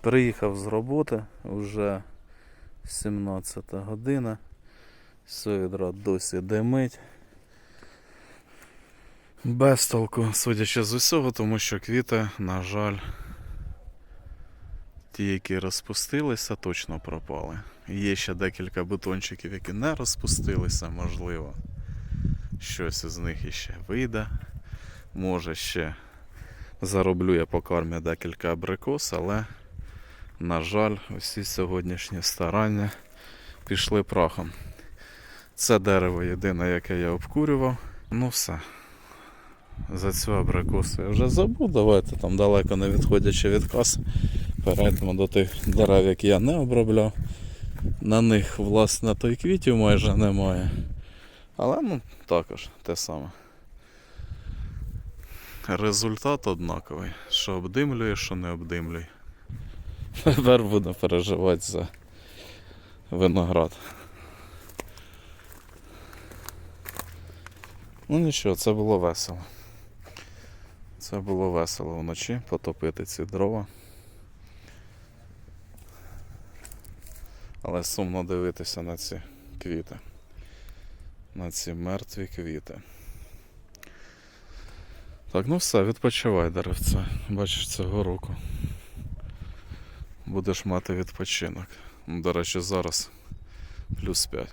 Приїхав з роботи вже 17 година. Сойдра досі димить. Без толку, судячи з усього, тому що квіти, на жаль, ті, які розпустилися, точно пропали. Є ще декілька бутончиків, які не розпустилися, можливо. Щось із них іще вийде. Може ще зароблю я по кармі декілька абрикос, але, на жаль, усі сьогоднішні старання пішли прахом. Це дерево єдине, яке я обкурював. Ну все. За цю абрикосу я вже забув. Давайте там далеко не відходячи від каси. Перейдемо до тих дерев, які я не обробляв. На них, власне, то й квітів майже немає. Але ну також те саме. Результат однаковий. Що обдимлює, що не обдимлює. Тепер буду переживати за виноград. Ну нічого, це було весело. Це було весело вночі потопити ці дрова. Але сумно дивитися на ці квіти. На ці мертві квіти. Так, ну все, відпочивай, деревце. Бачиш, цього року. Будеш мати відпочинок. До речі, зараз плюс 5.